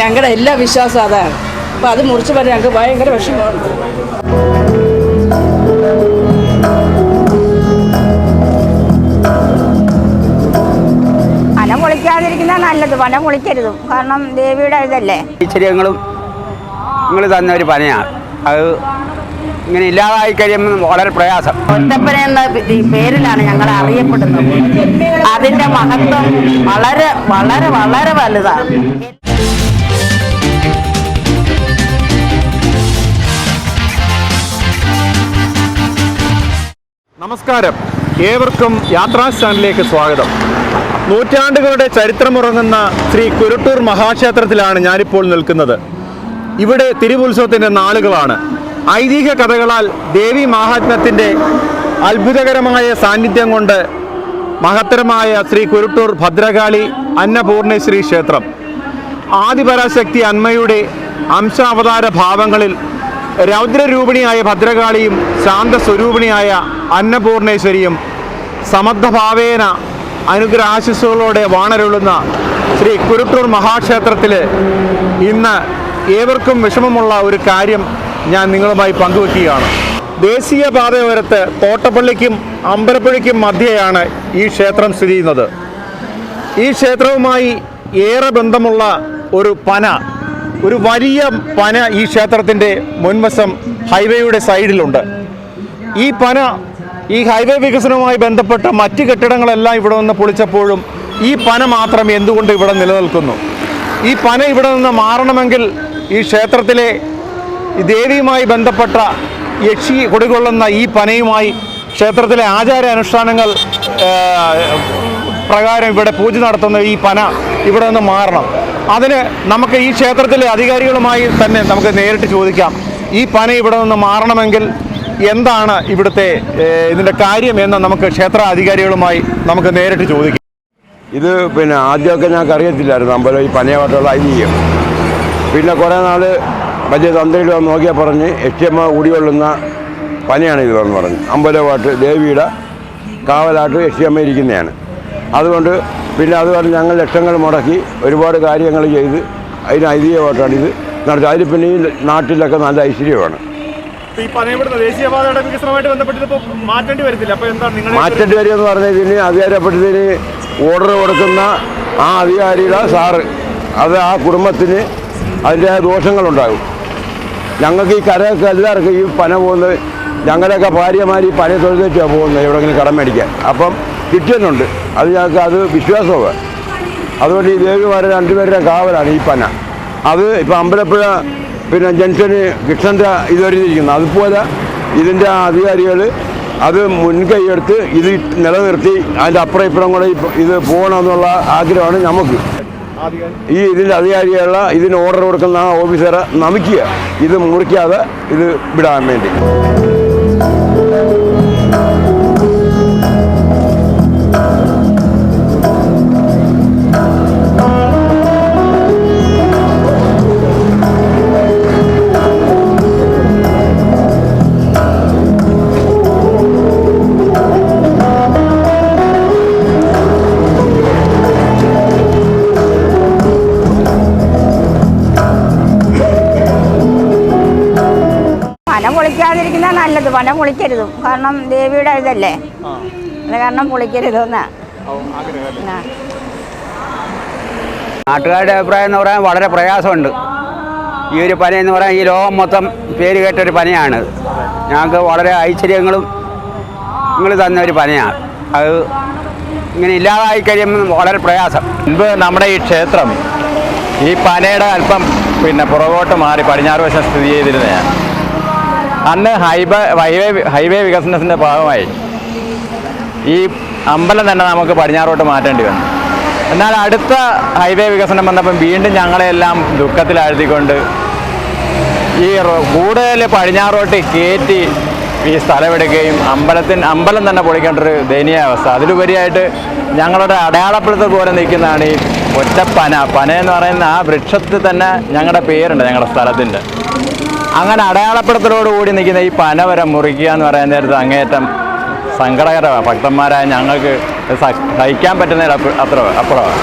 ഞങ്ങളുടെ എല്ലാ വിശ്വാസവും അതാണ്. അപ്പം അത് മുറിച്ച് പറഞ്ഞ് ഞങ്ങൾക്ക് ഭയങ്കര വിഷമമാണ്. വനം പൊളിക്കാതിരിക്കുന്ന നല്ലത്. വനം പൊളിക്കരുത് കാരണം ദേവിയുടെ ഇതല്ലേ? ഐശ്വര്യങ്ങളും നിങ്ങൾ തന്ന ഒരു പനയാണ് അത് ഇങ്ങനെ ഇല്ലാതായി കഴിയുമ്പോൾ വളരെ പ്രയാസം. ഒറ്റപ്പന എന്ന പേരിലാണ് ഞങ്ങൾ അറിയപ്പെടുന്നത്. അതിന്റെ മഹത്വം വളരെ വളരെ വളരെ വലുതാണ്. നമസ്കാരം. ഏവർക്കും യാത്രാ സ്റ്റാൻഡിലേക്ക് സ്വാഗതം. നൂറ്റാണ്ടുകളുടെ ചരിത്രമുറങ്ങുന്ന ശ്രീ കുരുട്ടൂർ മഹാക്ഷേത്രത്തിലാണ് ഞാനിപ്പോൾ നിൽക്കുന്നത്. ഇവിടെ തിരുവുത്സവത്തിന്റെ നാളുകളാണ്. ഐതിഹ്യ കഥകളാൽ ദേവി മാഹാത്മ്യത്തിന്റെ അത്ഭുതകരമായ സാന്നിധ്യം കൊണ്ട് മഹത്തരമായ ശ്രീ കുരുട്ടൂർ ഭദ്രകാളി അന്നപൂർണേശ്വരി ക്ഷേത്രം. ആദിപരാശക്തി അന്മയുടെ അംശാവതാര ഭാവങ്ങളിൽ രൗദ്രരൂപിണിയായ ഭദ്രകാളിയും ശാന്തസ്വരൂപിണിയായ അന്നപൂർണേശ്വരിയും സമർത്ഥഭാവേന അനുഗ്രഹാശിസ്സുകളോടെ വാണരുളുന്ന ശ്രീ കുരുട്ടൂർ മഹാക്ഷേത്രത്തിൽ ഇന്ന് ഏവർക്കും വിഷമമുള്ള ഒരു കാര്യം ഞാൻ നിങ്ങളുമായി പങ്കുവെക്കുകയാണ്. ദേശീയ പാതയോരത്ത് തോട്ടപ്പള്ളിക്കും അമ്പലപ്പുഴയ്ക്കും മധ്യയാണ് ഈ ക്ഷേത്രം സ്ഥിതി ചെയ്യുന്നത്. ഈ ക്ഷേത്രവുമായി ഏറെ ബന്ധമുള്ള ഒരു പന ഒരു വലിയ പന ഈ ക്ഷേത്രത്തിന്റെ മുൻവശം ഹൈവേയുടെ സൈഡിലുണ്ട്. ഈ പന ഈ ഹൈവേ വികസനവുമായി ബന്ധപ്പെട്ട മറ്റ് കെട്ടിടങ്ങളെല്ലാം ഇവിടെ നിന്ന് പൊളിച്ചപ്പോഴും ഈ പന മാത്രം എന്തുകൊണ്ട് ഇവിടെ നിലനിൽക്കുന്നു? ഈ പന ഇവിടെ നിന്ന് മാറണമെങ്കിൽ ഈ ക്ഷേത്രത്തിലെ ദേവിയുമായി ബന്ധപ്പെട്ട യക്ഷി കൊടികൊള്ളുന്ന ഈ പനയുമായി ക്ഷേത്രത്തിലെ ആചാര അനുഷ്ഠാനങ്ങൾ പ്രകാരം ഇവിടെ പൂജ നടത്തുന്ന ഈ പന ഇവിടെ നിന്ന് മാറണം. അതിന് നമുക്ക് ഈ ക്ഷേത്രത്തിലെ അധികാരികളുമായി തന്നെ നമുക്ക് നേരിട്ട് ചോദിക്കാം. ഈ പന ഇവിടെ നിന്ന് മാറണമെങ്കിൽ എന്താണ് ഇവിടുത്തെ ഇതിന്റെ കാര്യം എന്ന് നമുക്ക് ക്ഷേത്ര അധികാരികളുമായി നമുക്ക് നേരിട്ട് ചോദിക്കാം. ഇത് പിന്നെ ആദ്യമൊക്കെ ഞങ്ങൾക്ക് അറിയത്തില്ലായിരുന്നു. അമ്പലം ഈ പനയമായിട്ടുള്ള ഐതിഹ്യം പിന്നെ കുറേ നാൾ വലിയ തന്ത്രിയിൽ വന്ന് നോക്കിയാൽ പറഞ്ഞ് എം ഉടികൊള്ളുന്ന പനയാണ് ഇത് എന്ന് പറഞ്ഞു. അമ്പലമായിട്ട് ദേവിയുടെ കാവലായിട്ട് യക്ഷിയമ്മ ഇരിക്കുന്നതാണ്. അതുകൊണ്ട് പിന്നെ അതുപോലെ പറഞ്ഞ് ഞങ്ങൾ ലക്ഷങ്ങൾ മുടക്കി ഒരുപാട് കാര്യങ്ങൾ ചെയ്ത് അതിന് ഐതിഹ്യമായിട്ടാണ് ഇത്. നടത്തി. അതിൽ പിന്നെ ഈ നാട്ടിലൊക്കെ നല്ല ഐശ്വര്യമാണ്. മാറ്റേണ്ടി വരുമെന്ന് പറഞ്ഞാൽ ഇതിന് അധികാരപ്പെട്ടതിന് ഓർഡർ കൊടുക്കുന്ന ആ അധികാരിയുടെ സാറ്. അത് ആ കുടുംബത്തിന് അതിന്റെ ദോഷങ്ങളുണ്ടാകും. ഞങ്ങൾക്ക് ഈ കരയൊക്കെ എല്ലാവർക്കും ഈ പന പോകുന്നത് ഞങ്ങളുടെയൊക്കെ ഭാര്യമാർ ഈ പന തൊഴിലേറ്റാണ് പോകുന്നത് എവിടെയെങ്കിലും കടം മേടിക്കാൻ. അപ്പം കിട്ടുന്നുണ്ട് അത് ഞങ്ങൾക്ക് അത് വിശ്വാസമാണ്. അതുകൊണ്ട് ഈ ദേവിമാരെ രണ്ടുപേരുടെ കാവലാണ് ഈ പന. അത് ഇപ്പം അമ്പലപ്പുഴ പിന്നെ ജംഗ്ഷന് കൃഷ്ണന്റെ ഇത് വരുന്നിരിക്കുന്നത് അതുപോലെ ഇതിന്റെ അധികാരികൾ അത് മുൻകൈയെടുത്ത് ഇത് നിലനിർത്തി അതിന്റെ അപ്പുറം ഇപ്പുറം കൂടെ ഇത് പോകണമെന്നുള്ള ആഗ്രഹമാണ് നമുക്ക്. ഈ ഇതിന്റെ അധികാരികളുള്ള ഇതിന് ഓർഡർ കൊടുക്കുന്ന ആ ഓഫീസറെ നമിക്കുക. ഇത് മുറിക്കാതെ ഇത് വിടാൻ വേണ്ടി. നല്ലത് പൊളിക്കരുതും. കാരണം ദേവിയുടെ ഇതല്ലേ? അത് കാരണം പൊളിക്കരുത് എന്നാ ആ. നാട്ടുകാരുടെ അഭിപ്രായം എന്ന് പറയാൻ വളരെ പ്രയാസമുണ്ട്. ഈ ഒരു പനി എന്ന് പറയാൻ ഈ ലോകം മൊത്തം പേര് കേട്ടൊരു പനിയാണ്. ഞങ്ങൾക്ക് വളരെ ഐശ്വര്യങ്ങളും നിങ്ങൾ തന്ന ഒരു പനിയാണ്. അത് ഇങ്ങനെ ഇല്ലാതായി കഴിയുമ്പോൾ വളരെ പ്രയാസം. മുൻപ് നമ്മുടെ ഈ ക്ഷേത്രം ഈ പനയുടെ അല്പം പിന്നെ പുറകോട്ട് മാറി പടിഞ്ഞാറ് വശം സ്ഥിതി ചെയ്തിരുന്നതാണ്. അന്ന് ഹൈവേ ഹൈവേ വികസനത്തിന്റെ ഭാഗമായി ഈ അമ്പലം തന്നെ നമുക്ക് പടിഞ്ഞാറോട്ട് മാറ്റേണ്ടി വന്നു. എന്നാൽ അടുത്ത ഹൈവേ വികസനം വന്നപ്പം വീണ്ടും ഞങ്ങളെല്ലാം ദുഃഖത്തിലാഴ്ത്തിക്കൊണ്ട് ഈ കൂടുതൽ പടിഞ്ഞാറോട്ട് കയറ്റി ഈ സ്ഥലമെടുക്കുകയും അമ്പലത്തിന് അമ്പലം തന്നെ പൊളിക്കേണ്ട ഒരു ദയനീയ അവസ്ഥ. അതിലുപരിയായിട്ട് ഞങ്ങളുടെ അടയാളപ്പെടുത്തൽ പോലെ നിൽക്കുന്നതാണ് ഈ ഒറ്റപ്പന. പന എന്ന് പറയുന്ന ആ വൃക്ഷത്തിൽ തന്നെ ഞങ്ങളുടെ പേരുണ്ട് ഞങ്ങളുടെ സ്ഥലത്തിന്റെ. അങ്ങനെ അടയാളപ്പെടുത്തലോടുകൂടി നിൽക്കുന്ന ഈ പന വരെ മുറിക്കുക എന്ന് പറയാൻ നേരത്ത് അങ്ങേയറ്റം സങ്കടകരമാണ് ഭക്തന്മാരായ ഞങ്ങൾക്ക് സഹിക്കാൻ പറ്റുന്നതിൽ അത്ര അപ്പുറമാണ്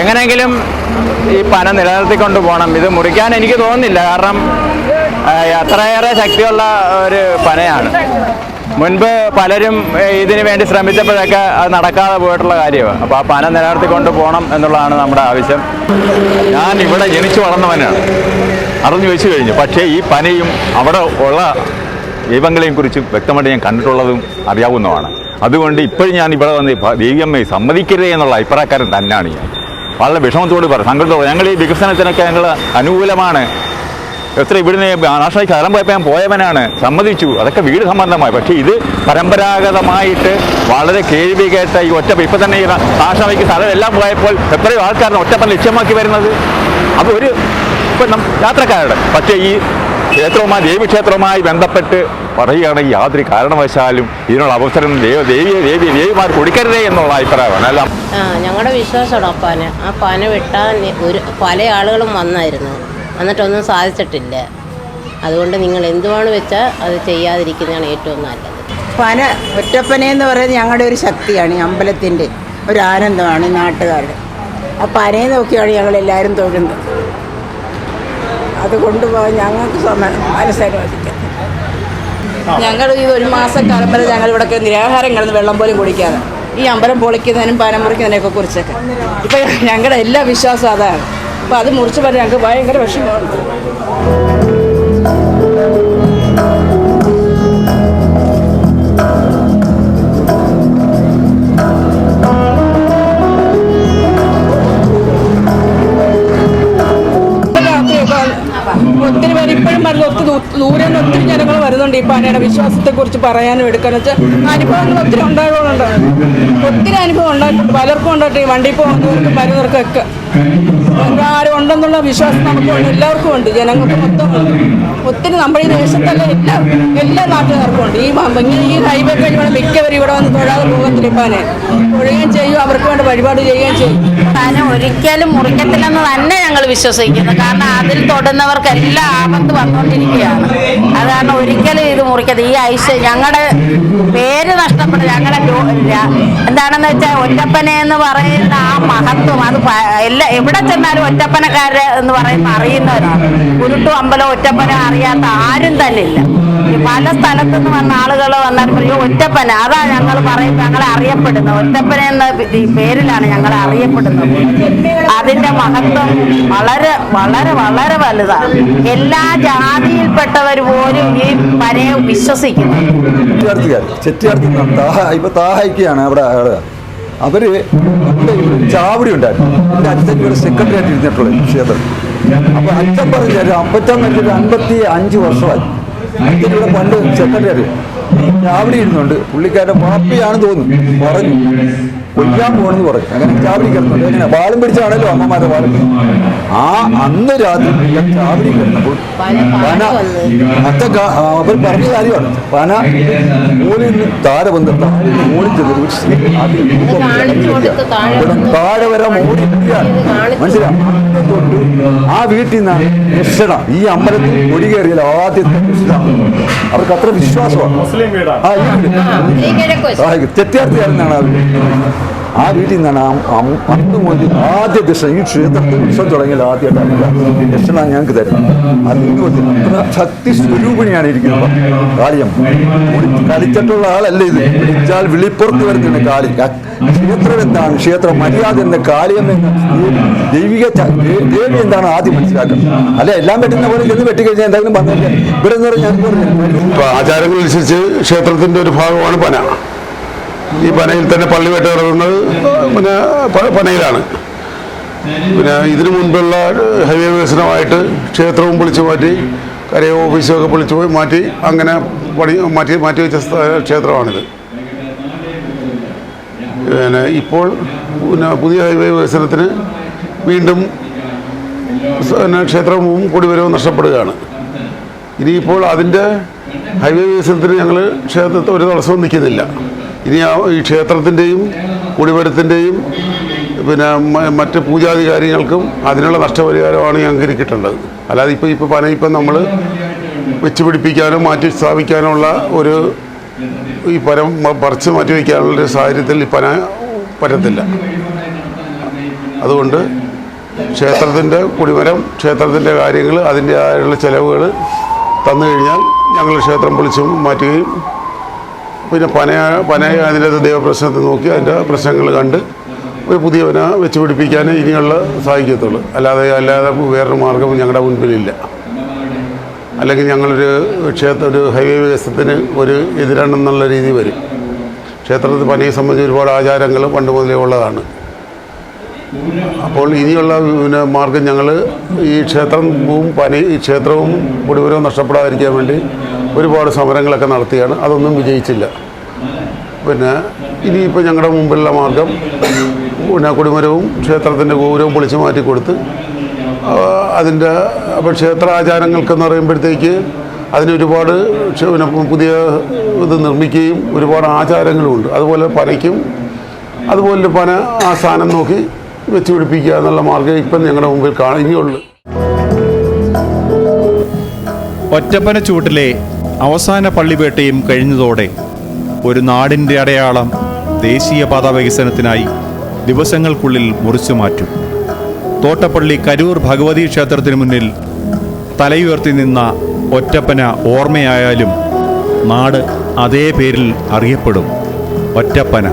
എങ്ങനെയെങ്കിലും ഈ പന നിലനിർത്തിക്കൊണ്ട് പോകണം. ഇത് മുറിക്കാൻ എനിക്ക് തോന്നുന്നില്ല. കാരണം അത്രയേറെ ശക്തിയുള്ള ഒരു പനയാണ്. മുൻപ് പലരും ഇതിനു വേണ്ടി ശ്രമിച്ചപ്പോഴൊക്കെ അത് നടക്കാതെ പോയിട്ടുള്ള കാര്യമാണ് അപ്പോൾ ആ പന നിലനിർത്തിക്കൊണ്ട് പോകണം എന്നുള്ളതാണ് നമ്മുടെ ആവശ്യം. ഞാൻ ഇവിടെ ജനിച്ചു വളർന്നവനാണ്. അറിഞ്ഞു വെച്ച് കഴിഞ്ഞു. പക്ഷേ ഈ പനയും അവിടെ ഉള്ള ദൈവങ്ങളെയും കുറിച്ച് വ്യക്തമായിട്ട് ഞാൻ കണ്ടിട്ടുള്ളതും അറിയാവുന്നതാണ്. അതുകൊണ്ട് ഇപ്പോഴും ഞാൻ ഇവിടെ വന്ന് ദൈവമ്മയെ സമ്മതിക്കരുതേ എന്നുള്ള അഭിപ്രായക്കാരൻ തന്നെയാണ് ഞാൻ. വളരെ വിഷമത്തോട് പറ സങ്കടത്തോട് ഞങ്ങൾ ഈ വികസനത്തിനൊക്കെ ഞങ്ങൾ അനുകൂലമാണ്. എത്ര ഇവിടുന്ന് നാഷണൽ സ്ഥലം പോയപ്പോൾ ഞാൻ പോയവനാണ്. സമ്മതിച്ചു. അതൊക്കെ വീട് സംബന്ധമായി. പക്ഷേ ഇത് പരമ്പരാഗതമായിട്ട് വളരെ കേൾവി കേട്ട ഈ ഒറ്റ ഇപ്പം തന്നെ ഈ നാഷണലിക്ക് സ്ഥലം എല്ലാം പോയപ്പോൾ എത്രയോ ആൾക്കാരാണ് ഒറ്റപ്പൻ ലക്ഷ്യമാക്കി വരുന്നത്. അപ്പോൾ ഒരു ഇപ്പം യാത്രക്കാരുടെ. പക്ഷേ ഈ ക്ഷേത്രവുമായി ദേവീക്ഷേത്രവുമായി ബന്ധപ്പെട്ട് പറയുകയാണെങ്കിൽ യാതൊരു കാരണവശാലും ഇതിനുള്ള അവസരം ദേവ ദേവി ദേവി ദേവിമാർ കൊടുക്കരുതേ എന്നുള്ള അഭിപ്രായമാണ്. അല്ല. ഞങ്ങളുടെ വിശ്വാസമാണ് ആ പാന. ആ പാന വിട്ടാൽ ഒരു പല ആളുകളും വന്നായിരുന്നു. എന്നിട്ടൊന്നും സാധിച്ചിട്ടില്ല. അതുകൊണ്ട് നിങ്ങൾ എന്തുവാണ് വെച്ചാൽ അത് ചെയ്യാതിരിക്കുന്നതാണ് ഏറ്റവും നല്ലത്. പന ഒറ്റപ്പന എന്ന് പറയുന്നത് ഞങ്ങളുടെ ഒരു ശക്തിയാണ് ഈ അമ്പലത്തിന്റെ ഒരു ആനന്ദമാണ് നാട്ടുകാരുടെ. ആ പനയെ നോക്കിയാണ് ഞങ്ങളെല്ലാവരും തൊഴുന്നത്. അത് കൊണ്ടുപോകാൻ ഞങ്ങൾക്ക് മനസ്സിലാക്കി മനസ്സനുവദിക്കാം ഞങ്ങൾ ഈ ഒരു മാസക്കാലം വരെ ഞങ്ങൾ ഇവിടെ നിരാഹാരം കിടന്ന് വെള്ളം പോലും കുടിക്കാതെ ഈ അമ്പലം പൊളിക്കുന്നതിനും പനം മുറിക്കുന്നതിനൊക്കെ കുറിച്ചൊക്കെ. ഇപ്പം ഞങ്ങളുടെ എല്ലാ വിശ്വാസവും അതാണ്. അപ്പം അത് മുറിച്ച് പറഞ്ഞാൽ ഞങ്ങൾക്ക് ഭയങ്കര വിഷമമുണ്ട് ഒത്തിരി പേര് ഇപ്പോഴും വരുന്ന ഒത്തിരി ദൂരെ നിന്ന് ഒത്തിരി ജനങ്ങൾ വരുന്നുണ്ട് ഈ പാനയുടെ വിശ്വാസത്തെ കുറിച്ച് പറയാനും എടുക്കാനും വെച്ചാൽ അനുഭവങ്ങൾ ഒത്തിരി ഉണ്ടായതുകൊണ്ടുണ്ട് ഒത്തിരി അനുഭവം ഉണ്ടായിട്ടുണ്ട്. പലർക്കും ഉണ്ടായിട്ട് ഈ വണ്ടി പോകുന്നവർക്കും വരുന്നവർക്കൊക്കെ ആരും ഉണ്ടെന്നുള്ള വിശ്വാസം നമുക്ക് എല്ലാവർക്കും ഉണ്ട്. ജനങ്ങൾക്ക് മൊത്തം ഒത്തിരി നമ്മുടെ ഈ ദേശത്തല്ല എല്ലാ എല്ലാ നാട്ടുകാർക്കും ഉണ്ട്. ഈ ഇങ്ങനെ ഈ ഹൈവേ കഴിയുമ്പോൾ മിക്കവരും ഇവിടെ വന്ന് തൊഴാതെ പോകത്തില്ല ഇപ്പാനെ തൊഴുകയും ചെയ്യും അവർക്ക് വേണ്ട വഴിപാട് ചെയ്യുകയും ചെയ്യും. പന ഒരിക്കലും മുറിക്കത്തില്ലെന്ന് തന്നെ ഞങ്ങൾ വിശ്വസിക്കുന്നു. കാരണം അതിൽ തൊടുന്നവർക്ക് എല്ലാ ആപത്ത് വന്നുകൊണ്ടിരിക്കുകയാണ്. അത് കാരണം ഒരിക്കലും ഇത് മുറിക്കത്തില്ല ഈ ഐശ്വര്യം ഞങ്ങളുടെ പേര് നഷ്ടപ്പെട്ടു ഞങ്ങളുടെ എന്താണെന്ന് വെച്ചാൽ ഒറ്റപ്പനെ എന്ന് പറയുന്ന ആ മഹത്വം. അത് എല്ലാ എവിടെ ചെന്നാലും ഒറ്റപ്പനക്കാര് എന്ന് പറയുന്ന അറിയുന്നവരാണ്. ഉരുട്ടു അമ്പലം ഒറ്റപ്പന അറിയാത്ത ആരും തന്നെ ഇല്ല. പല സ്ഥലത്തു നിന്ന് വന്ന ആളുകൾ വന്നാൽ പറയും ഒറ്റപ്പന. അതാ ഞങ്ങൾ പറയും ഞങ്ങളെ അറിയപ്പെടുന്നത്. ഒറ്റപ്പന എന്ന പേരിലാണ് ഞങ്ങളെ അറിയപ്പെടുന്നത്. അതിന്റെ മഹത്വം വളരെ വളരെ വളരെ വലുതാണ്. എല്ലാ ജാതിയിൽപ്പെട്ടവർ പോലും ഈ പനയെ വിശ്വസിക്കുന്നു. ചെറ്റിയാർത്തുകാർ ചെറ്റിയാർത്ത് താഹ ഇപ്പൊ താഹയ്ക്കാണ് അവിടെ അവർ നമ്മുടെ ചാവടി ഉണ്ടായിരുന്നു. എന്റെ അച്ഛൻ ഒരു സെക്രട്ടറി ആയിട്ട് ഇരുന്നിട്ടുള്ളത് ക്ഷേത്രം. അപ്പൊ അച്ഛൻ പറഞ്ഞ ഒരു അമ്പത്തൊന്ന് ഒരു അൻപത്തി അഞ്ച് വർഷമായി. അച്ഛൻ ഇവിടെ പണ്ട് സെക്രട്ടറി ചാവടി ഇരുന്നുണ്ട് പുള്ളിക്കാരുടെ പാപ്പിയാണെന്ന് തോന്നുന്നു. പറഞ്ഞു. കൊല്ലാൻ പോകണമെന്ന് പറഞ്ഞു അങ്ങനെ ചാവടി കിടന്നുണ്ട് എങ്ങനെ വാളും പിടിച്ചാണല്ലോ അമ്മമാരെ വാളും ആ അന്ന് രാത്രി ചാവടി കിടന്നപ്പോൾ പന ആ, അവർ പറഞ്ഞ കാര്യമാണ്. പന മൂലിൽ നിന്ന് താഴെ വന്ന് താഴെ മൂളിൽ ചെന്ന് താഴെ വരെ മൂടി. തൊട്ട് ആ വീട്ടിൽ നിന്നാണ് രക്ഷണ ഈ അമ്പലത്തിൽ ഒടി കയറിയാൽ ആദ്യത്തെ അവർക്ക് അത്ര വിശ്വാസമാണ്. ആ കിഴക്ക് വശം. ആ, വീട്ടിൽ നിന്നാണ് അന്ന് മുതൽ ആദ്യ ദിശ ഈ ക്ഷേത്രത്തിൽ ഉത്സവം തുടങ്ങിയാൽ ആദ്യമായിട്ടാണ് ദക്ഷിണ ഞങ്ങൾക്ക് തരുന്നത്. ശക്തി സ്വരൂപിണിയാണ് ഇരിക്കുന്നത്. കാളിയം. കളിച്ചിട്ടുള്ള ആളല്ല ഇത്? വിളിച്ചാൽ വിളിപ്പുറത്ത് വരുന്നതാണ് കാളി ക്ഷേത്രം എന്താണ്? ക്ഷേത്രം മര്യാദ എന്ന കാളിയം എന്ന ദൈവിക ദേവി എന്താണ് ആദ്യം മനസ്സിലാക്കുന്നത്? അല്ല? എല്ലാം പറ്റുന്ന പോലെ ചെന്ന് വെട്ടിക്കഴിഞ്ഞാൽ എന്തായാലും പറഞ്ഞില്ല ഇവിടെ നിന്ന് പറഞ്ഞാൽ ആചാരങ്ങൾ അനുസരിച്ച് ക്ഷേത്രത്തിന്റെ ഒരു ഭാഗമാണ് പന. ഈ പനയിൽ തന്നെ പള്ളി വെട്ട് കിടക്കുന്നത് പിന്നെ പനയിലാണ്. പിന്നെ ഇതിനു മുൻപുള്ള ഹൈവേ വികസനമായിട്ട് ക്ഷേത്രവും പൊളിച്ചു മാറ്റി കരയോ ഓഫീസും ഒക്കെ പൊളിച്ചു പോയി മാറ്റി അങ്ങനെ പണി മാറ്റി മാറ്റി വെച്ച ക്ഷേത്രമാണിത്. പിന്നെ ഇപ്പോൾ പിന്നെ പുതിയ ഹൈവേ വികസനത്തിന് വീണ്ടും പിന്നെ ക്ഷേത്രവും കുടിവരവും നഷ്ടപ്പെടുകയാണ്. ഇനിയിപ്പോൾ അതിന്റെ ഹൈവേ വികസനത്തിന് ഞങ്ങൾ ക്ഷേത്രത്തെ ഒരു തടസ്സവും നിൽക്കുന്നില്ല. ഇനി ആ ഈ ക്ഷേത്രത്തിന്റെയും കുടിവരത്തിന്റെയും പിന്നെ മറ്റ് പൂജാധികാരികൾക്കും അതിനുള്ള നഷ്ടപരിഹാരമാണ് ഞങ്ങൾക്ക് കിട്ടേണ്ടത് അല്ലാതെ ഇപ്പോൾ ഇപ്പോൾ പന ഇപ്പം നമ്മൾ വെച്ച് പിടിപ്പിക്കാനോ മാറ്റി സ്ഥാപിക്കാനോ ഉള്ള ഒരു ഈ പനം പറിച്ച് മാറ്റി വയ്ക്കാനുള്ള ഒരു സാഹചര്യത്തിൽ ഈ പന പറ്റത്തില്ല. അതുകൊണ്ട് ക്ഷേത്രത്തിന്റെ കുടിമരം ക്ഷേത്രത്തിന്റെ കാര്യങ്ങൾ അതിന്റെതായുള്ള ചിലവുകൾ തന്നു കഴിഞ്ഞാൽ ഞങ്ങൾ ക്ഷേത്രം പൊളിച്ചും മാറ്റുകയും പിന്നെ പനയ പനയ അതിന്റെ ദൈവപ്രശ്നത്തെ നോക്കി അതിന്റെ പ്രശ്നങ്ങൾ കണ്ട് ഒരു പുതിയ പന വെച്ച് പിടിപ്പിക്കാൻ ഇനിയുള്ള സാധിക്കത്തുള്ളൂ. അല്ലാതെ അല്ലാതെ വേറൊരു മാർഗം ഞങ്ങളുടെ മുൻപിലില്ല. അല്ലെങ്കിൽ ഞങ്ങളൊരു ക്ഷേത്ര ഒരു ഹൈവേ വികസനത്തിന് ഒരു എതിരാണെന്നുള്ള രീതി വരും. ക്ഷേത്രത്തിൽ പനയെ സംബന്ധിച്ച് ഒരുപാട് ആചാരങ്ങൾ പണ്ട് മുതലേ ഉള്ളതാണ്. അപ്പോൾ ഇനിയുള്ള പിന്നെ മാർഗം ഞങ്ങൾ ഈ ക്ഷേത്രവും പനി ഈ ക്ഷേത്രവും കുടിവരവും നഷ്ടപ്പെടാതിരിക്കാൻ വേണ്ടി ഒരുപാട് സമരങ്ങളൊക്കെ നടത്തിയാണ്. അതൊന്നും വിജയിച്ചില്ല. പിന്നെ ഇനിയിപ്പോൾ ഞങ്ങളുടെ മുമ്പിലുള്ള മാർഗം പിന്നെ കുടിമരവും ക്ഷേത്രത്തിന്റെ ഗൗരവം പൊളിച്ചു മാറ്റി കൊടുത്ത് ആ, അതിന്റെ അപ്പോൾ ക്ഷേത്ര ആചാരങ്ങൾക്കെന്ന് പറയുമ്പോഴത്തേക്ക് അതിനൊരുപാട് പിന്നെ പുതിയ ഇത് നിർമ്മിക്കുകയും ഒരുപാട് ആചാരങ്ങളുമുണ്ട് അതുപോലെ പനയ്ക്കും അതുപോലെ പന ആ സ്ഥാനം നോക്കി വെച്ച് പിടിപ്പിക്കുക എന്നുള്ള മാർഗം ഇപ്പം ഞങ്ങളുടെ മുമ്പിൽ കാണുകയുള്ളൂ. ഒറ്റപ്പന ചൂട്ടിലെ അവസാന പള്ളിവേട്ടയും കഴിഞ്ഞതോടെ ഒരു നാടിന്റെ അടയാളം ദേശീയപാത വികസനത്തിനായി ദിവസങ്ങൾക്കുള്ളിൽ മുറിച്ചു മാറ്റും. തോട്ടപ്പള്ളി കരൂർ ഭഗവതി ക്ഷേത്രത്തിന് മുന്നിൽ തലയുയർത്തി നിന്ന ഒറ്റപ്പന ഓർമ്മയായാലും നാട് അതേ പേരിൽ അറിയപ്പെടും. ഒറ്റപ്പന.